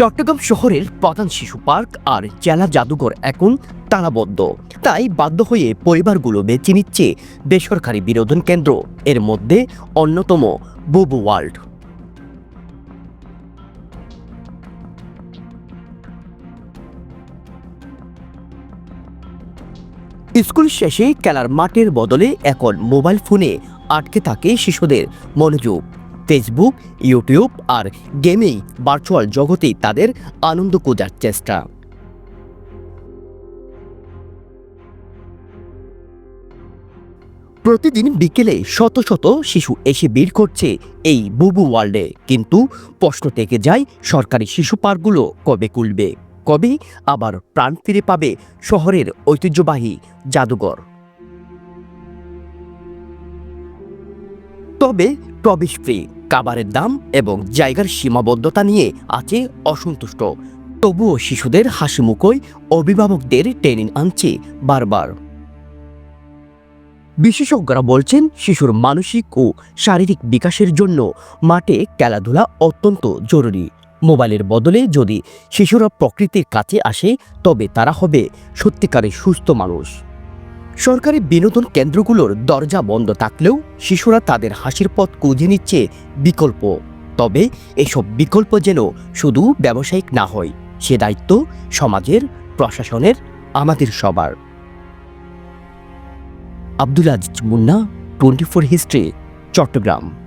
চট্টগ্রাম শহরের প্রধান শিশু পার্ক আর জেলা জাদুঘর এখন তালাবদ্ধ। তাই বাধ্য হয়ে পরিবারগুলো বেছে নিচ্ছে বেসরকারি বিনোদন কেন্দ্র। এর মধ্যে অন্যতম বুবু ওয়ার্ল্ড। স্কুল শেষে খেলার মাঠের বদলে এখন মোবাইল ফোনে আটকে থাকে শিশুদের মনোযোগ। ফেসবুক ইউটিউব আর গেমেই ভার্চুয়াল জগতেই তাদের আনন্দ খোঁজার চেষ্টা। প্রতিদিন বিকেলে শত শত শিশু এসে ভিড় করছে এই বুবু ওয়ার্ল্ডে। কিন্তু প্রশ্ন থেকে যায়, সরকারি শিশু পার্কগুলো কবে খুলবে? কবে আবার প্রাণ ফিরে পাবে শহরের ঐতিহ্যবাহী জাদুঘর? তবে প্রবেশ ফ্রি কাবারের দাম এবং জায়গার সীমাবদ্ধতা নিয়ে আছে অসন্তুষ্ট। তবুও শিশুদের হাসি মুখোয় অভিভাবকদের টেনে আনছে বারবার। বিশেষজ্ঞরা বলছেন, শিশুর মানসিক ও শারীরিক বিকাশের জন্য মাঠে খেলাধুলা অত্যন্ত জরুরি। মোবাইলের বদলে যদি শিশুরা প্রকৃতির কাছে আসে, তবে তারা হবে সত্যিকারের সুস্থ মানুষ। সরকারি বিনোদন কেন্দ্রগুলোর দরজা বন্ধ থাকলেও শিশুরা তাদের হাসির পথ খুঁজে নিচ্ছে বিকল্প। তবে এসব বিকল্প যেন শুধু ব্যবসায়িক না হয়, সে দায়িত্ব সমাজের, প্রশাসনের, আমাদের সবার। Abdul Aziz Munna, twenty four history, Chattogram.